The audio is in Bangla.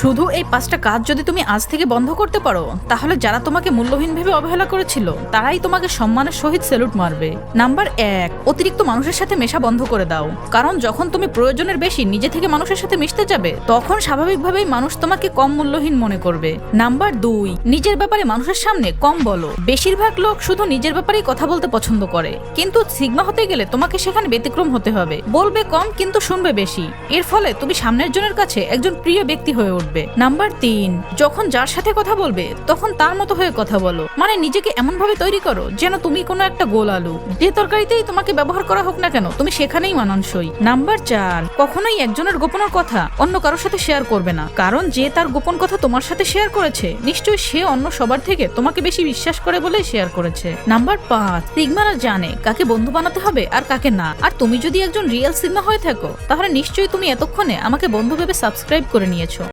শুধু এই পাঁচটা কাজ যদি তুমি আজ থেকে বন্ধ করতে পারো, তাহলে যারা তোমাকে মূল্যহীন ভেবে অবহেলা করেছিল, তারাই তোমাকে সম্মানের সহিত স্যালুট মারবে। নাম্বার এক, অতিরিক্ত মানুষের সাথে মেশা বন্ধ করে দাও। কারণ যখন তুমি প্রয়োজনের বেশি নিজে থেকে মানুষের সাথে মিশতে যাবে, তখন স্বাভাবিকভাবেই মানুষ তোমাকে কম মূল্যহীন মনে করবে। নাম্বার দুই, নিজের ব্যাপারে মানুষের সামনে কম বলো। বেশিরভাগ লোক শুধু নিজের ব্যাপারেই কথা বলতে পছন্দ করে। কিন্তু সিগমা হতে গেলে তোমাকে সেখানে ব্যতিক্রম হতে হবে। বলবে কম, কিন্তু শুনবে বেশি। এর ফলে তুমি সামনের জনের কাছে একজন প্রিয় ব্যক্তি হয়ে উঠবে। নাম্বার তিন, যখন যার সাথে কথা বলবে, তখন তার মতো হয়ে কথা বলো। মানে নিজেকে এমন ভাবে তৈরি করো যেন তুমি কোনো একটা গোল আলু। যে তরকারিতেই তোমাকে ব্যবহার করা হোক না কেন, তুমি সেখানেই মানানসই। নাম্বার চার, কখনোই একজনের গোপনের কথা অন্য কারোর সাথে শেয়ার করবে না। কারণ যে তার গোপন কথা তোমার সাথে শেয়ার করেছে, নিশ্চয়ই সে অন্য সবার থেকে তোমাকে বেশি বিশ্বাস করে বলেই শেয়ার করেছে। নাম্বার পাঁচ সিগমারা জানে কাকে বন্ধু বানাতে হবে আর কাকে না। আর তুমি যদি একজন রিয়েল সিগমা হয়ে থাকো, তাহলে নিশ্চয়ই তুমি এতক্ষণে আমাকে বন্ধু ভেবে সাবস্ক্রাইব করে নিয়েছো।